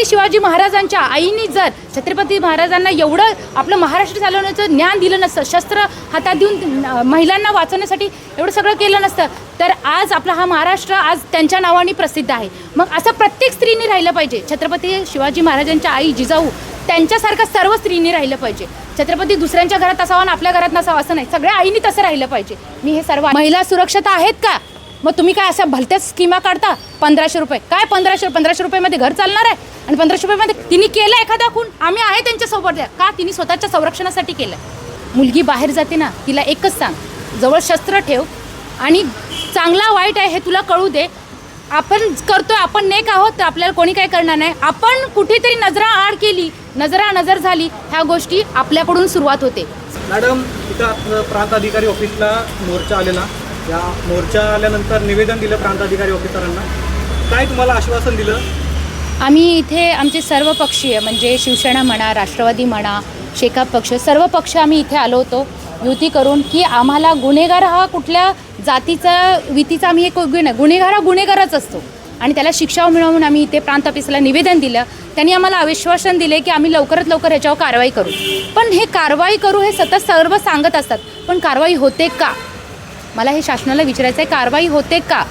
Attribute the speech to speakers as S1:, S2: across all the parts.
S1: छत्रपती शिवाजी महाराजांच्या आईनी जर छत्रपती महाराजांना एवढं आपलं महाराष्ट्र चालवण्याचं ज्ञान दिलं नसतं शस्त्र हातात देऊन महिलांना वाचवण्यासाठी एवढं सगळं केलं नसतं तर आज आपला हा महाराष्ट्र आज त्यांच्या नावाने प्रसिद्ध आहे. मग असं प्रत्येक स्त्रीने राहिलं पाहिजे. छत्रपती शिवाजी महाराजांच्या आई जिजाऊ त्यांच्यासारखं सर्व स्त्रीने राहिलं पाहिजे. छत्रपती दुसऱ्यांच्या घरात असावा आणि आपल्या घरात नसावा असं नाही. सगळ्या आईनी तसं राहिलं पाहिजे. मी हे सर्व महिला सुरक्षता आहेत का? मग तुम्ही काय अशा भलत्याच स्कीमा काढता? पंधराशे रुपये. काय पंधराशे पंधराशे रुपयामध्ये घर चालणार आहे? आणि पंधराशे रुपयामध्ये तिने केलं एखादा खून? आम्ही आहे त्यांच्यासोबत. का तिने स्वतःच्या संरक्षणासाठी केलं? मुलगी बाहेर जाते ना तिला एकच सांग. जवळ शस्त्र ठेव आणि चांगला वाईट आहे हे तुला कळू दे. आपण करतोय आपण नेक आहोत तर आपल्याला कोणी काय करणार नाही. आपण कुठेतरी नजरा आड केली नजरा नजर झाली ह्या गोष्टी आपल्याकडून सुरुवात होते.
S2: मॅडम इथं प्रांत अधिकारी ऑफिसला मोर्चा आलेला. या मोर्चा आल्यानंतर निवेदन दिलं प्रांताधिकारी ऑफिसरांना. काय तुम्हाला आश्वासन दिलं?
S1: आम्ही इथे आमचे सर्व पक्षीय म्हणजे शिवसेना म्हणा राष्ट्रवादी म्हणा शेकाप पक्ष सर्व पक्ष आम्ही इथे आलो होतो. युती करून की आम्हाला गुन्हेगार हा कुठल्या जातीचा वितीचा आम्ही एक गुन्हे गुन्हेगार हा गुन्हेगारच असतो. आणि त्याला शिक्षा मिळवून आम्ही इथे प्रांत ऑफिसला निवेदन दिलं. त्यांनी आम्हाला आश्वासन दिले की आम्ही लवकरात लवकर ह्याच्यावर कारवाई करू. पण हे कारवाई करू हे सतत सर्व सांगत असतात. पण कारवाई होते का? मला हे शासनाला विचारायचं आहे कारवाई होते का?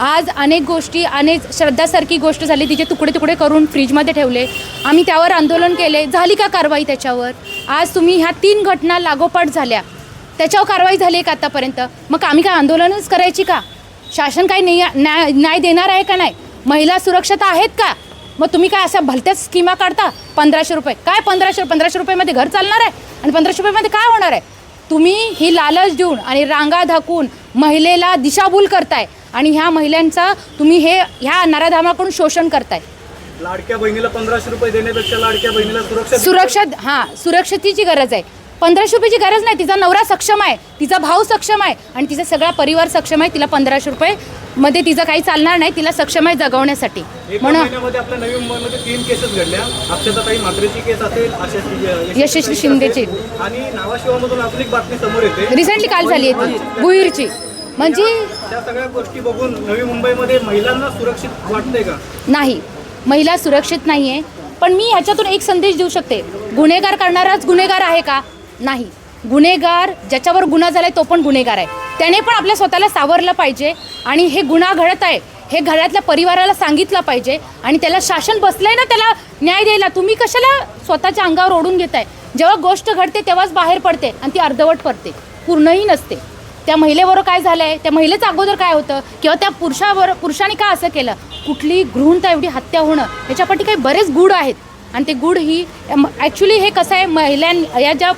S1: आज अनेक गोष्टी अनेक श्रद्धासारखी गोष्ट झाली तिचे तुकडे तुकडे करून फ्रीजमध्ये ठेवले. आम्ही त्यावर आंदोलन केले. झाली का कारवाई त्याच्यावर? आज तुम्ही ह्या तीन घटना लागोपाठ झाल्या. त्याच्यावर कारवाई झाली आहे का आतापर्यंत? मग आम्ही काय आंदोलनच करायची का? शासन काय न्याय न्याय न्याय देणार आहे का नाही? महिला सुरक्षता आहेत का? मग तुम्ही काय अशा भलत्याच स्कीमा काढता? पंधराशे रुपये. काय पंधराशे पंधराशे रुपयामध्ये घर चालणार आहे? आणि पंधराशे रुपयामध्ये काय होणार आहे? तुम्ही ही लालच देऊन आणि रांगा धाकून महिलेला दिशाभूल करताय आणि ह्या महिलांचा तुम्ही हे ह्या नराधामाकडून शोषण करताय.
S2: लाडक्या बहिणीला पंधराशे रुपये देण्यापेक्षा लाडक्या बहिणीला सुरक्षा
S1: सुरक्षा हां सुरक्षतेची गरज आहे. पंधराशे रुपयेची गरज नाही. तिचा नवरा सक्षम आहे. तिचा भाऊ सक्षम आहे. आणि तिचा सगळा परिवार सक्षम आहे. तिला पंधराशे रुपये मध्ये तिचं काही चालणार नाही. तिला सक्षम आहे जगवण्यासाठी. म्हणून
S2: महिन्यामध्ये आपल्या नवी मुंबईमध्ये तीन केसेस घडल्या. अक्षताताई म्हात्रेची केस असेल आशिष-
S1: यशस्वी शिंदेची.
S2: आणि नावाशिवामधून अजून एक बातमी समोर येते.
S1: रिसेंटली काल झाली आहे ती. भुईरची म्हणजे
S2: त्या सगळ्या गोष्टी बघून नवी मुंबईमध्ये महिलांना सुरक्षित वाटतंय का?
S1: नाही. महिला सुरक्षित नाही आहे पण मी ह्याच्यातून एक संदेश देऊ शकते. गुन्हेगार करणाराच गुन्हेगार आहे का? नाही. गुन्हेगार ज्याच्यावर गुन्हा झालाय तो पण गुन्हेगार आहे. त्याने पण आपल्या स्वतःला सावरलं पाहिजे आणि हे गुन्हा घडत आहे हे घरातल्या परिवाराला सांगितलं पाहिजे आणि त्याला शासन बसलंय ना त्याला न्याय द्यायला. तुम्ही कशाला स्वतःच्या अंगावर ओढून घेताय? जेव्हा गोष्ट घडते तेव्हाच बाहेर पडते आणि ती अर्धवट पडते. पूर्णही नसते. त्या महिलेबरोबर काय झालं आहे त्या महिलेचं अगोदर काय होतं? किंवा त्या पुरुषावर पुरुषाने का असं केलं? कुठली गृहणता एवढी हत्या होणं? याच्यापाठी काही बरेच गुढ आहेत. आणि ते गुढ ही ॲक्च्युली हे कसं आहे? महिलां या ज्या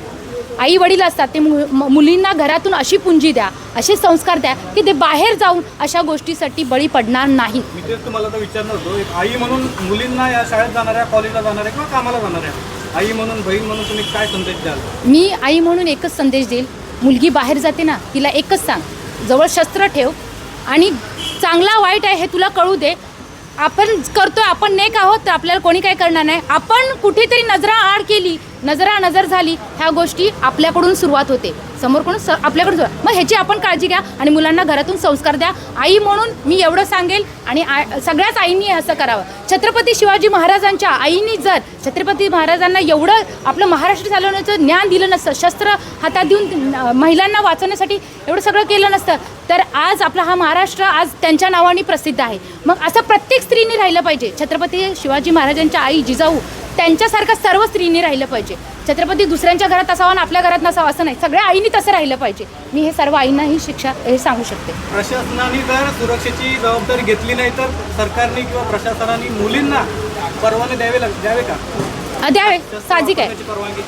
S1: आई वडील असतात ते मु- मुलींना घरातून अशी पुंजी द्या असे संस्कार द्या की ते बाहेर जाऊन अशा गोष्टीसाठी बळी पडणार नाहीत
S2: मी तेच तुम्हाला आता विचारणार होतो एक आई म्हणून मुलींना या शाळेत जाणाऱ्या कॉलेजला जाणाऱ्या किंवा कामाला जाणाऱ्या आई म्हणून बहीण म्हणून तुम्ही काय संदेश द्याल?
S1: मी आई म्हणून एकच संदेश देईल मुलगी बाहेर जाते ना तिला एकच सांग जवळ शस्त्र ठेव आणि चांगला वाईट आहे हे तुला कळू दे. आपण करतोय आपण नेक आहोत तर आपल्याला कोणी काय करणार नाही. आपण कुठेतरी नजरा आड केली नजरा नजर झाली ह्या गोष्टी आपल्याकडून सुरुवात होते. समोरकडून स आपल्याकडून सुरुवात. मग ह्याची आपण काळजी घ्या आणि मुलांना घरातून संस्कार द्या. आई म्हणून मी एवढं सांगेल आणि आ- सगळ्याच आईंनी असं करावं. छत्रपती शिवाजी महाराजांच्या आईनी जर छत्रपती महाराजांना एवढं आपलं महाराष्ट्र चालवण्याचं ज्ञान दिलं नसतं शस्त्र हातात देऊन महिलांना वाचवण्यासाठी एवढं सगळं केलं नसतं तर आज आपला हा महाराष्ट्र आज त्यांच्या नावाने प्रसिद्ध आहे. मग असं प्रत्येक स्त्रीने राहिलं पाहिजे. छत्रपती शिवाजी महाराजांच्या आई जिजाऊ त्यांच्यासारखं सर्व स्त्रीने राहिलं पाहिजे. छत्रपती दुसऱ्यांच्या घरात असावा आणि आपल्या घरात नसावा असं नाही. सगळ्या आईनी तसं राहिलं पाहिजे. मी हे सर्व आईंना ही शिक्षा हे सांगू शकते.
S2: प्रशासनाने जर सुरक्षेची जबाबदारी घेतली नाही तर सरकारने किंवा प्रशासनाने मुलींना परवाने द्यावे लाग द्यावे का?
S1: द्यावे. साहजिक आहे.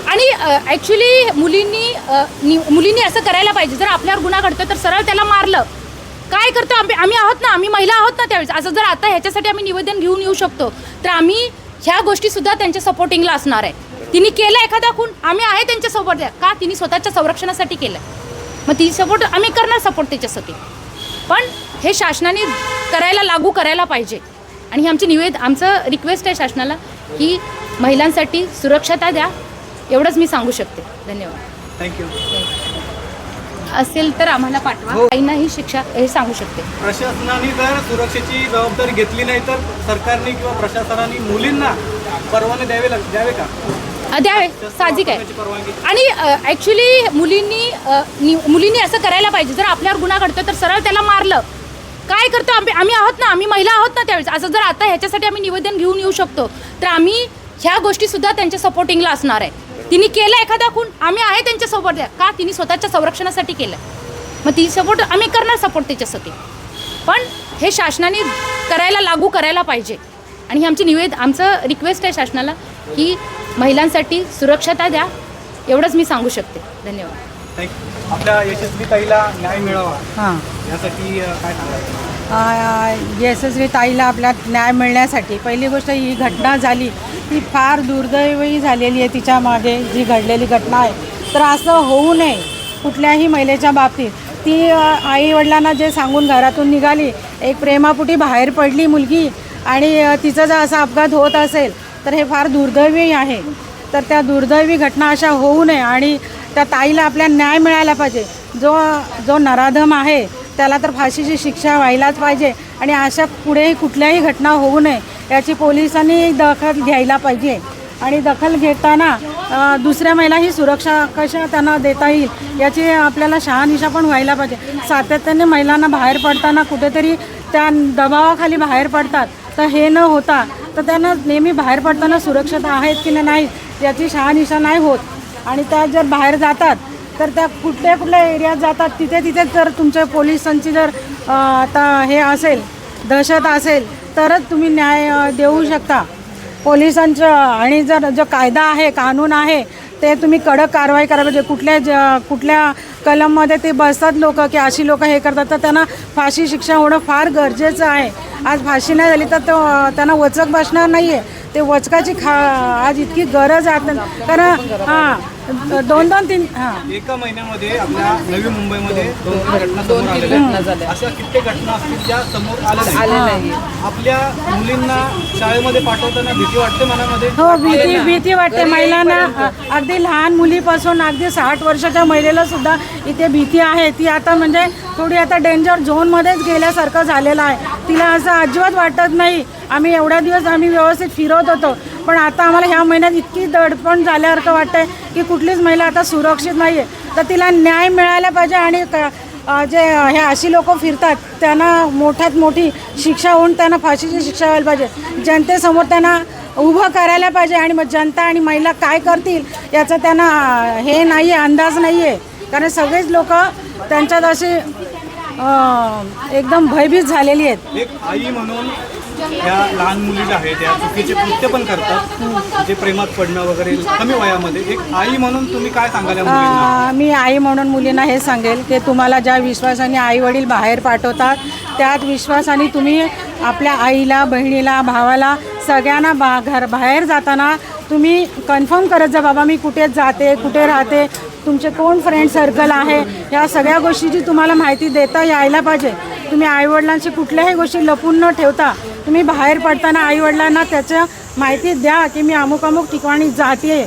S1: आणि ॲक्च्युली मुलींनी अ, नि- मुलींनी असं करायला पाहिजे. जर आपल्यावर गुन्हा घडतो तर सरळ त्याला मारलं. काय करतो आम्ही? आम्ही आहोत ना. आम्ही महिला आहोत ना त्यावेळेस. असं जर आता ह्याच्यासाठी आम्ही निवेदन घेऊन येऊ शकतो. तर आम्ही ह्या गोष्टीसुद्धा त्यांच्या सपोर्टिंगला असणार आहे. तिने केलं एखादा खून आम्ही आहे त्यांच्यासोबत का? तिने स्वतःच्या संरक्षणासाठी केलं मग ती सपोर्ट आम्ही करणार सपोर्ट त्याच्यासाठी. पण हे शासनाने करायला लागू करायला पाहिजे. आणि ही आमची निवेद आमचं रिक्वेस्ट आहे शासनाला की महिलांसाठी सुरक्षता द्या. एवढंच मी सांगू शकते. धन्यवाद.
S2: थँक्यू
S1: असेल तर आम्हाला पाठवा.
S2: हो.
S1: आईंना ही शिक्षा हे सांगू शकते.
S2: प्रशासनाने जर सुरक्षेची जबाबदारी घेतली नाही तर सरकारने किंवा प्रशासनाने मुलींना परवाने द्यावे लाग द्यावे का?
S1: अ, द्यावे. साहजिक आहे.
S2: परवानगी.
S1: आणि ॲक्च्युली मुलींनी अ, नि- मुलींनी असं करायला पाहिजे. जर आपल्यावर गुन्हा घडतो तर सरळ त्याला मारलं. काय करतो? आम्ही आम्ही आहोत ना? आम्ही महिला आहोत ना त्यावेळेस? असं जर आता ह्याच्यासाठी आम्ही निवेदन घेऊन येऊ शकतो तर आम्ही ह्या गोष्टीसुद्धा त्यांच्या सपोर्टिंगला असणार आहे. तिने केलं एखादा खून आम्ही आहे त्यांच्यासोबत का? तिने स्वतःच्या संरक्षणासाठी केलं. मग ती सपोर्ट आम्ही करणार सपोर्ट त्याच्यासाठी पण हे शासनाने करायला लागू करायला पाहिजे. आणि ही आमची निवेद आमचं रिक्वेस्ट आहे शासनाला की महिलांसाठी सुरक्षता द्या. एवढंच मी सांगू शकते. धन्यवाद.
S2: आपल्या यशस्वी ताईला न्याय मिळावा.
S3: हां.
S2: यासाठी काय सांगायचं
S3: यशस्वी ताईला आपल्या न्याय मिळण्यासाठी. पहिली गोष्ट ही घटना झाली ती फार दुर्दैवी झालेली आहे तिच्यामागे जी घडलेली घटना आहे. तर असं होऊ नये कुठल्याही महिलेच्या बाबतीत. ती आई वडिलांना जे सांगून घरातून निघाली एक प्रेमापुटी बाहेर पडली मुलगी आणि तिचा जर असा अपघात होत असेल तर हे फार दुर्दैवी आहे. तर त्या दुर्दैवी घटना अशा होऊ नये आणि त्या ताईला आपल्या न्याय मिळायला पाहिजे. जो जो नराधम आहे त्याला तर फाशीची शिक्षा व्हायलाच पाहिजे आणि अशा पुढेही कुठल्याही घटना होऊ नये याची पोलिसांनी दखल घ्यायला पाहिजे. आणि दखल घेताना दुसऱ्या दुसऱ्या महिलाही सुरक्षा कशा त्यांना देता येईल याची आपल्याला शहानिशा पण व्हायला पाहिजे. सातत्याने महिलांना बाहेर पडताना कुठेतरी त्या दबावाखाली बाहेर पडतात. तर हे न होता तर त्यांना नेहमी बाहेर पडताना सुरक्षित आहेत की नाही याची शहानिशा नाही होत. आणि त्या जर बाहेर जातात तर त्या कुठल्या कुठल्या एरियात जातात तिथे तिथे जर तुमच्या पोलिसांची जर आता हे असेल दहशत असेल तरच तुम्ही न्याय देऊ शकता. पोलिसांचं आणि जर जो कायदा आहे कानून आहे ते तुम्ही कडक कारवाई करायला पाहिजे. कुठल्या ज कुठल्या कलममध्ये ते बसतात लोक की अशी लोक हे करतात तर त्यांना फाशी शिक्षा होणं फार गरजेचं आहे. आज फाशी नाही झाली तर तो त्यांना वचक बसणार नाही आहे ते वचकाची खा आज इतकी गरज आहे. कारण हां दोन दोन तीन हां.
S2: एका महिन्यामध्ये आपल्या नवी मुंबईमध्ये दोन तीन घटना समोर आलेल्या अशा कित्येक घटना असतील ज्या समोर आल्या नाही आपल्या मुलींना शाळेमध्ये पाठवताना भीती वाटते मनामध्ये?
S3: हो भीती भीती वाटते महिलांना. अगदी लहान मुलीपासून अगदी साठ वर्षाच्या महिलेला सुद्धा इथे भीती आहे. ती आता म्हणजे थोडी आता डेंजर झोनमध्येच गेल्यासारखं झालेलं आहे. तिला असं अजिबात वाटत नाही. आम्ही एवढ्या दिवस आम्ही व्यवस्थित फिरवत होतो. पण आता आम्हाला ह्या महिन्यात इतकी दडपण झाल्यासारखं वाटतंय की कुठलीच महिला आता सुरक्षित नाही आहे तर तिला न्याय मिळायला पाहिजे आणि क- जे हे अशी लोक फिरतात त्यांना मोठ्यात मोठी शिक्षा होऊन त्यांना फाशीची शिक्षा व्हायला पाहिजे. जनतेसमोर त्यांना उभं करायला पाहिजे आणि मग जनता आणि महिला काय करतील याचं त्यांना हे नाही आहे अंदाज नाही आहे कारण सगळेच लोक त्यांच्यात असे एकदम भयभीत झालेली आहेत.
S2: एक आई म्हणून ह्या लहान मुली ज्या आहेत त्या चुकीचे कृत्य पण करतात. जे प्रेमात पडणं वगैरे कमी वयामध्ये. एक आई म्हणून तुम्ही काय सांगाल या मुलींना?
S3: अ, मी आई म्हणून मुलींना हे सांगेल की तुम्हाला ज्या विश्वासाने आई वडील बाहेर पाठवतात त्याच विश्वासाने तुम्ही आपल्या आईला बहिणीला भावाला सगळ्यांना बा घर बाहेर जाताना तुम्ही कन्फर्म करत जा बाबा मी कुठे जाते कुठे राहते तुमचे कोण फ्रेंड सर्कल आहे? या सगळ्या गोष्टीची तुम्हाला माहिती देता यायला पाहिजे. तुम्ही आईवडिलांशी कुठल्याही गोष्टी लपून न ठेवता तुम्ही बाहेर पडताना आईवडिलांना त्याच्या माहिती द्या की मी अमुक अमुक ठिकाणी जाते